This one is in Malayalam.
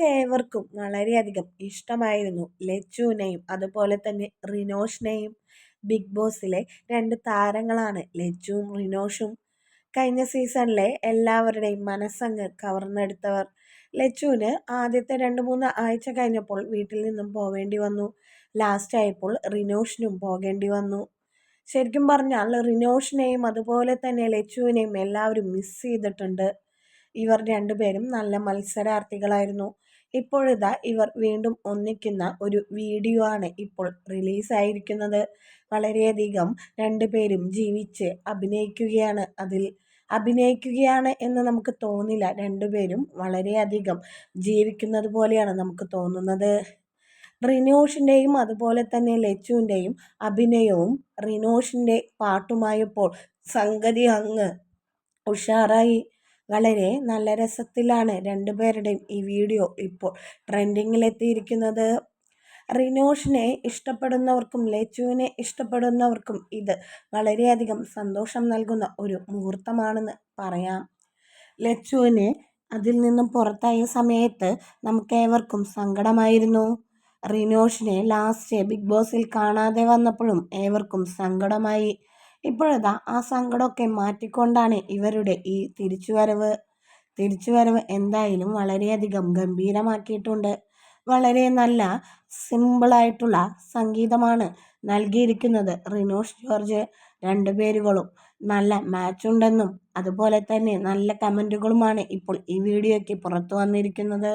നമുക്ക് ഏവർക്കും വളരെയധികം ഇഷ്ടമായിരുന്നു ലച്ചുവിനെയും അതുപോലെ തന്നെ റിനോഷിനെയും. ബിഗ് ബോസിലെ രണ്ട് താരങ്ങളാണ് ലച്ചുവും റിനോഷും. കഴിഞ്ഞ സീസണിലെ എല്ലാവരുടെയും മനസ്സങ്ങ് കവർന്നെടുത്തവർ. ലച്ചുവിന് ആദ്യത്തെ രണ്ട് മൂന്ന് ആഴ്ച കഴിഞ്ഞപ്പോൾ വീട്ടിൽ നിന്നും പോവേണ്ടി വന്നു. ലാസ്റ്റ് ആയപ്പോൾ റിനോഷിനും പോകേണ്ടി വന്നു. ശരിക്കും പറഞ്ഞാൽ റിനോഷിനെയും അതുപോലെ തന്നെ ലച്ചുവിനെയും എല്ലാവരും മിസ് ചെയ്തിട്ടുണ്ട്. ഇവർ രണ്ടുപേരും നല്ല മത്സരാർത്ഥികളായിരുന്നു. ഇപ്പോഴിതാ ഇവർ വീണ്ടും ഒന്നിക്കുന്ന ഒരു വീഡിയോ ആണ് ഇപ്പോൾ റിലീസായിരിക്കുന്നത്. വളരെയധികം രണ്ടുപേരും ജീവിച്ച് അഭിനയിക്കുകയാണ്. അതിൽ അഭിനയിക്കുകയാണ് എന്ന് നമുക്ക് തോന്നില്ല. രണ്ടുപേരും വളരെയധികം ജീവിക്കുന്നത് പോലെയാണ് നമുക്ക് തോന്നുന്നത്. റിനോഷിന്റെയും അതുപോലെ തന്നെ ലച്ചുവിന്റെയും അഭിനയവും റിനോഷിന്റെ പാട്ടുമായപ്പോൾ സംഗതി അങ്ങ് ഉഷാറായി. വളരെ നല്ല രസത്തിലാണ് രണ്ടുപേരുടെയും ഈ വീഡിയോ ഇപ്പോൾ ട്രെൻഡിങ്ങിലെത്തിയിരിക്കുന്നത്. റിനോഷിനെ ഇഷ്ടപ്പെടുന്നവർക്കും ലേച്ചുവിനെ ഇഷ്ടപ്പെടുന്നവർക്കും ഇത് വളരെയധികം സന്തോഷം നൽകുന്ന ഒരു മുഹൂർത്തമാണെന്ന് പറയാം. ലച്ചുവിനെ അതിൽ നിന്നും പുറത്തായ സമയത്ത് നമുക്കേവർക്കും സങ്കടമായിരുന്നു. റിനോഷിനെ ലാസ്റ്റ് ബിഗ് ബോസിൽ കാണാതെ വന്നപ്പോഴും ഏവർക്കും സങ്കടമായി. ഇപ്പോഴതാ ആ സങ്കടമൊക്കെ മാറ്റിക്കൊണ്ടാണ് ഇവരുടെ ഈ തിരിച്ചുവരവ്. തിരിച്ചുവരവ് എന്തായാലും വളരെയധികം ഗംഭീരമാക്കിയിട്ടുണ്ട്. വളരെ നല്ല സിമ്പിളായിട്ടുള്ള സംഗീതമാണ് നൽകിയിരിക്കുന്നത് റിനോഷ് ജോർജ് രണ്ടുപേരുകളും. നല്ല മാച്ച് ഉണ്ടെന്നും അതുപോലെ തന്നെ നല്ല കമന്റുകളുമാണ് ഇപ്പോൾ ഈ വീഡിയോയ്ക്ക് പുറത്തു വന്നിരിക്കുന്നത്.